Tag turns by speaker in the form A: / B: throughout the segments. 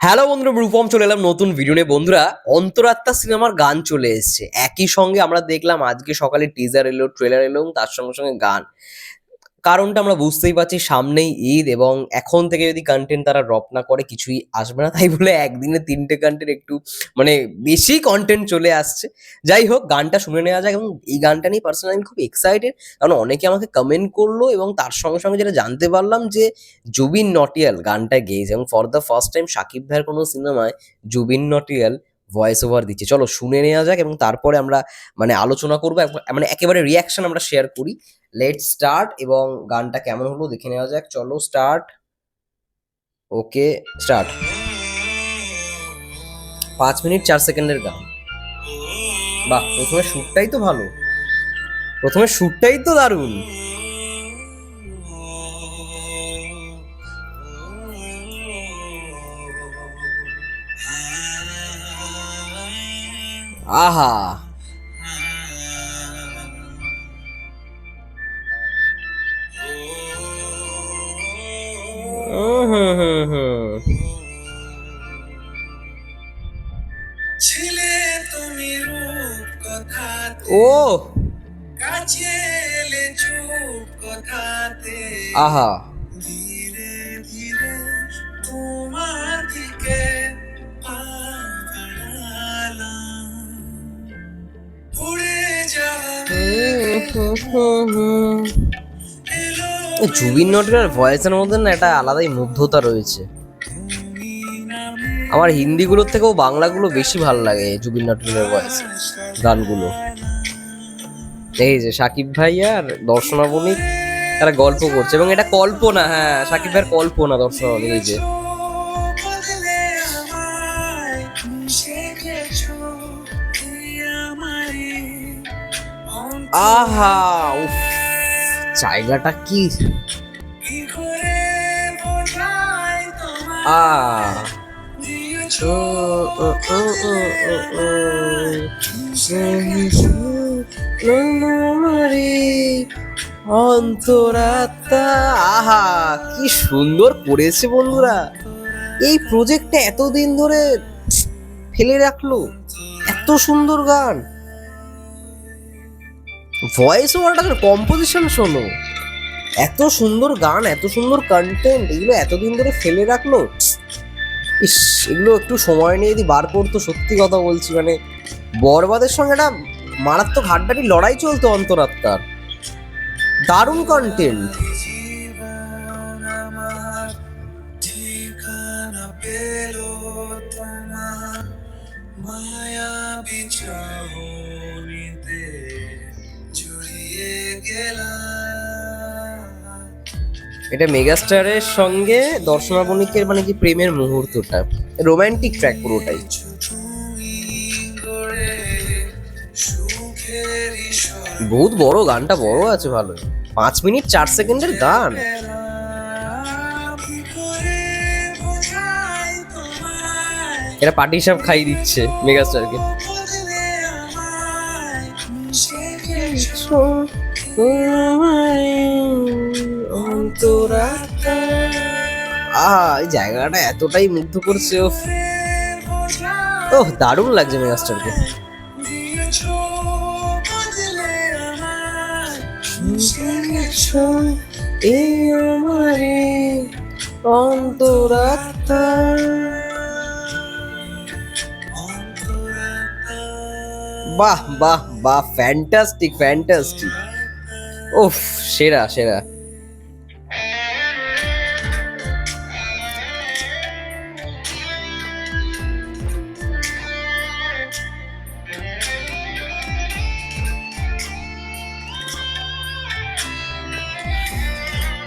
A: Hello বন্ধুরা রূপম চলে এলাম নতুন ভিডিও নিয়ে। বন্ধুরা, অন্তরাত্মা সিনেমার গান চলে এসছে। একই সঙ্গে আমরা দেখলাম আজকে সকালে টিজার এলো ট্রেলার এলো তার সঙ্গে সঙ্গে গান। কারণটা আমরা বুঝতেই পারছি সামনেই ঈদ এবং এখন থেকে যদি কন্টেন্ট তারা ড্রপ না করে কিছুই আসবে না। তাই বলে একদিনে তিনটে কন্টেন্ট একটু মানে বেশি কন্টেন্ট চলে আসছে। যাই হোক, গানটা শুনে নেওয়া যাক এবং এই গানটা নিয়ে পার্সোনালি আমি খুব এক্সাইটেড কারণ অনেকে আমাকে কমেন্ট করল এবং তার সঙ্গে সঙ্গে যেটা জানতে পারলাম যে জুবিন নটিয়াল গানটা গেয়েছে এবং for the first time Shakib ভাইয়ের কোনো সিনেমায় জুবিন নটিয়াল ভয়েস ওভার দিচ্ছে। চলো শুনে নেওয়া যাক এবং তারপরে আমরা মানে আলোচনা করব মানে একেবারে রিয়াকশন আমরা শেয়ার করি। লেট স্টার্ট এবং গানটা কেমন হলো দেখে নেওয়া যাক। চলো স্টার্ট ওকে স্টার্ট পাঁচ মিনিট চার সেকেন্ডের গান। বাহ, প্রথমে শ্যুটটাই তো ভালো। প্রথমে শ্যুটটাই তো দারুণ। আহা! হুম হুম হুম
B: ছিলে তুমি রূপ কথাতে
A: ও।
B: কাছে এলে চুপ কথাতে।
A: আহা।
B: ধীরে ধীরে তোমার দিকে। উড়ে যাবে
A: জুবিন নটিয়ার ভয়েসের মধ্যে না একটা আলাদাই মুগ্ধতা রয়েছে। আমার হিন্দিগুলোর থেকেও বাংলাগুলো বেশি ভালো লাগে জুবিন নটিয়ালের ভয়েস গানগুলো। এই যে সাকিব ভাই আর দর্শনা বণিক তারা গল্প করছে। এবং এটা কল্পনা হ্যাঁ সাকিব ভাইয়ের কল্পনা দর্শনা বণিক এই যে। আহা, উফ। জায়গাটা কি? আ ও, ও, ও, ও, ও, ও। অন্তরাত্মা। আহা কি সুন্দর করেছে বন্ধুরা। এই প্রজেক্টটা এতদিন ধরে ফেলে রাখল। এত সুন্দর গান। ভয়েস ওভারটা কম্পোজিশন শোনো। এত সুন্দর গান, এত সুন্দর কন্টেন্ট এগুলো এতদিন ধরে ফেলে রাখল। ইস, এগুলো একটু সময় নিয়ে যদি বার করতো, সত্যি কথা বলছি। মানে বরবাদের সঙ্গে একটা মারাত্মক হাড্ডাটি লড়াই চলতো অন্তরাত্মার। দারুণ কন্টেন্ট
B: মায়া
A: এটা মেগাস্টারের সঙ্গে দর্শনা বণিকের মানে কি প্রেমের মুহূর্তটা। রোমান্টিক ট্র্যাক পুরোটাই। বহুত বড় গানটা বড় আছে ভালো। পাঁচ মিনিট চার সেকেন্ডের গান। এটা পার্টি সাহেব খাই দিচ্ছে মেগাস্টারকে। এই জায়গাটা এতটাই মুগ্ধ করছে ও ওহ দারুণ লাগছে মেগাস্টারকে বাহ বাহ বাহ ফ্যান্টাস্টিক ফ্যান্টাস্টিক ওফ সেরা সেরা।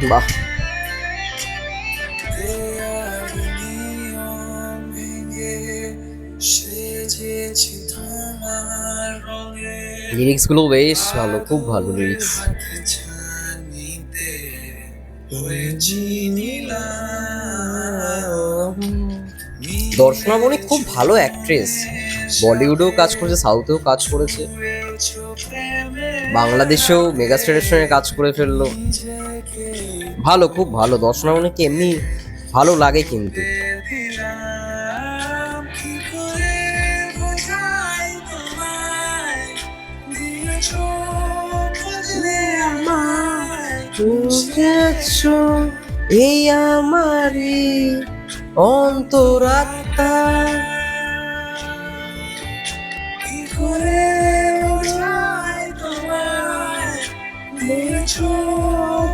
A: বাহ। লিরিক্সগুলো বেশ ভালো, খুব ভালো লিরিক্স দর্শনা বণিক খুব ভালো অ্যাক্ট্রেস বলিউডেও কাজ করেছে সাউথেও কাজ করেছে। বাংলাদেশেও মেগাস্টারের সঙ্গে কাজ করে ফেলল। ভালো, খুব ভালো। দর্শনা বণিককে এমনি ভালো লাগে কিন্তু। গেছো এই আমারই অন্তরাত্মা।
B: কি করে বোঝাই তোমায়? বুঝো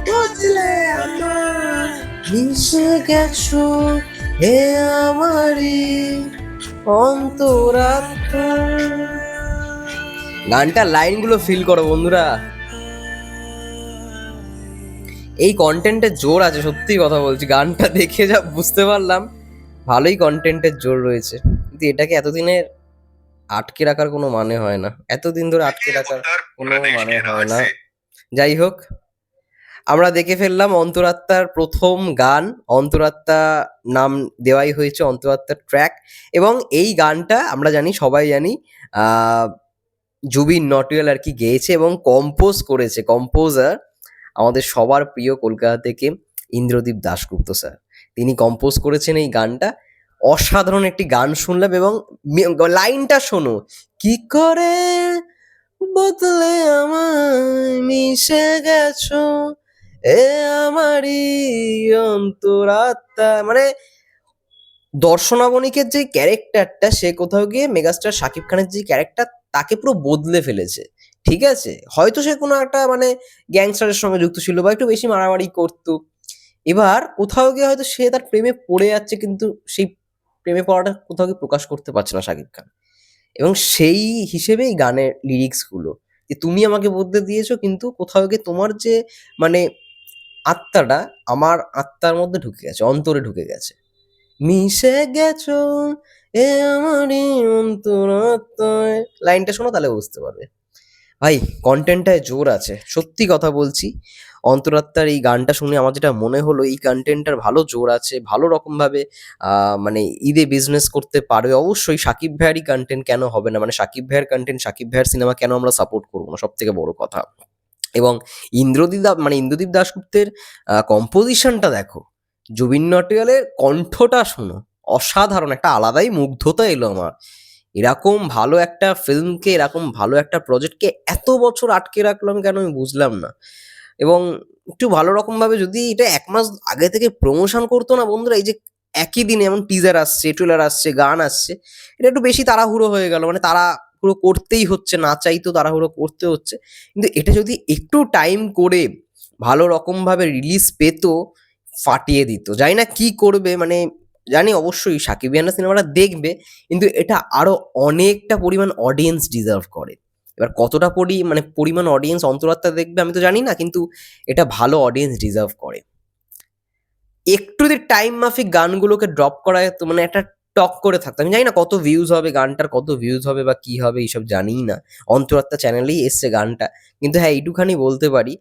B: বদলে আমার।
A: মিশে গেছো এ আমারই অন্তরাত্মা। গানটা লাইনগুলো ফিল করো বন্ধুরা। এই কন্টেন্টের জোর আছে সত্যি কথা বলছি। গানটা দেখে যা বুঝতে পারলাম ভালোই কন্টেন্টের জোর রয়েছে। কিন্তু এটাকে এতদিনের আটকে রাখার কোনো মানে হয় না। এতদিন ধরে আটকে রাখার কোনো মানে হয় না। যাই হোক আমরা দেখে ফেললাম অন্তরাত্মার প্রথম গান। অন্তরাত্মা নাম দেওয়াই হয়েছে অন্তরাত্মার ট্র্যাক এবং এই গানটা আমরা জানি সবাই জানি আহ, জুবিন নটিয়াল আর কি গেয়েছে এবং কম্পোজ করেছে কম্পোজার আমাদের সবার প্রিয় কলকাতা থেকে ইন্দ্রদীপ দাশগুপ্ত স্যার। তিনি কম্পোজ করেছেন এই গানটা। অসাধারণ একটি গান শুনলাম এবং লাইনটা শোনো। কি করে বদলে আমায় মিশে গেছো? এ আমারই অন্তরাত্মা। মানে দর্শনাবণিকের যে ক্যারেক্টারটা সে কোথাও গিয়ে মেগাস্টার শাকিব খানের যে ক্যারেক্টার তাকে পুরো বদলে ফেলেছে। ঠিক আছে? হয়তো সে কোনো একটা মানে গ্যাংস্টারের সঙ্গে যুক্ত ছিল বা একটু বেশি মারামারি করতো। এবার কোথাও গিয়ে হয়তো সে তার প্রেমে পড়ে যাচ্ছে কিন্তু সেই প্রেমে পড়াটা কোথাও গিয়ে প্রকাশ করতে পারছে না শাকিব খান। এবং সেই হিসেবেই গানের লিরিক্সগুলো যে তুমি আমাকে বদলে দিয়েছ কিন্তু কোথাও গিয়ে তোমার যে মানে আত্মাটা আমার আত্মার মধ্যে ঢুকে গেছে, অন্তরে ঢুকে গেছে। মিশে গেছো এ আমারই অন্তরাত্মায়। লাইনটা শোনো তাহলে বুঝতে পারবে। ভাই কন্টেন্টটায় জোর আছে। সত্যি কথা বলছি, অন্তরাত্মার এই গানটা শুনে আমার যেটা মনে হলো, এই কন্টেন্টটার ভালো জোর আছে, ভালো রকমভাবে মানে ঈদে বিজনেস করতে পারবে। অবশ্যই সাকিব ভাইয়েরই কন্টেন্ট কেন হবে না? মানে সাকিব ভাইয়ের কন্টেন্ট সাকিব ভাইয়ের সিনেমা কেন আমরা সাপোর্ট করব না? সব থেকে বড় কথা। এবং ইন্দ্রদীপ মানে ইন্দ্রদীপ দাশগুপ্তের কম্পোজিশনটা দেখো। জুবিন নটিয়ালের কণ্ঠটা শোনো, অসাধারণ, একটা আলাদাই মুগ্ধতা এলো আমার। এরকম ভালো একটা ফিল্মকে এরকম ভালো একটা প্রজেক্টকে এত বছর আটকে রাখলাম কেন আমি বুঝলাম না। এবং একটু ভালো রকম ভাবে যদি এটা এক মাস আগে থেকে প্রমোশন করতো না বন্ধুরা, এই যে একই দিনে এমন টিজার আসছে ট্রেলার আসছে, গান আসছে, এটা একটু বেশি তাড়াহুড়ো হয়ে গেল। মানে তারা পুরো করতেই হচ্ছে, না চাইতো তাড়াহুড়ো করতে হচ্ছে। কিন্তু এটা যদি একটু টাইম করে ভালো রকমভাবে রিলিজ পেতো, ফাটিয়ে দিত। জানি না কি করবে মানে জানি অবশ্যই সাকিবিয়ানা সিনেমাটা দেখবে, কিন্তু এটা আরও অনেকটা পরিমাণ অডিয়েন্স ডিজার্ভ করে। এবার কতটা পরি মানে পরিমাণ অডিয়েন্স অন্তরাত্মা দেখবে আমি তো জানি না, কিন্তু এটা ভালো অডিয়েন্স ডিজার্ভ করে। একটু যদি টাইম মাফিক গানগুলোকে ড্রপ করা তো মানে একটা টক করে থাকতো। আমি জানি না কত ভিউজ হবে গানটার, কত ভিউজ হবে বা কি হবে, এইসব জানিই না। অন্তরাত্মা চ্যানেলেই এসছে গানটা। কিন্তু হ্যাঁ এইটুখানি বলতে পারি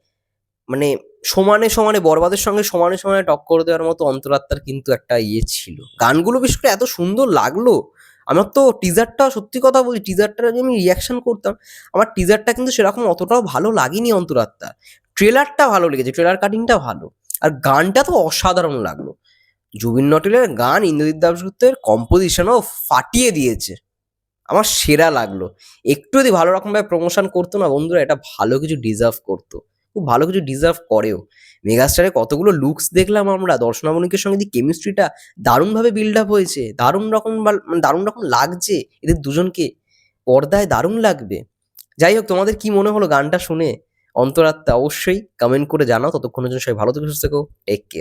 A: মানে সমানে সমানে বরবাদের সঙ্গে সমানে সমানে টক্কর দেওয়ার মতো অন্তরাত্মার কিন্তু একটা ইয়ে ছিল। গানগুলো বিশেষ করে এত সুন্দর লাগল। আমার তো টিজারটা সত্যি কথা বলছি টিজারটা যে আমি রিয়াকশন করতাম। আমার টিজারটা কিন্তু সেরকম অতটাও ভালো লাগেনি অন্তরাত্মা। ট্রেলারটা ভালো লেগেছে ট্রেলার কাটিংটা ভালো। আর গানটা তো অসাধারণ লাগল। জুবিন নটিলের গান ইন্দ্রজিৎ দাসগুপ্তের কম্পোজিশনও ফাটিয়ে দিয়েছে। আমার সেরা লাগল। একটু যদি ভালো রকমভাবে প্রমোশন করতো না বন্ধুরা, এটা ভালো কিছু ডিজার্ভ করতো। খুব ভালো কিছু ডিজার্ভ করেও। মেগাস্টারে কতগুলো লুকস দেখলাম আমরা দর্শনামণিকের সঙ্গে যে কেমিস্ট্রিটা দারুণভাবে বিল্ড আপ হয়েছে, দারুণ রকম মানে দারুণ রকম লাগছে এদের দুজনকে। পর্দায় দারুণ লাগবে। যাই হোক, তোমাদের কি মনে হলো গানটা শুনে? অন্তরাত্মা অবশ্যই কমেন্ট করে জানাও। ততক্ষণের জন্য সবাই ভালো থেকে, সুস্থ থেকো টেক কেয়ার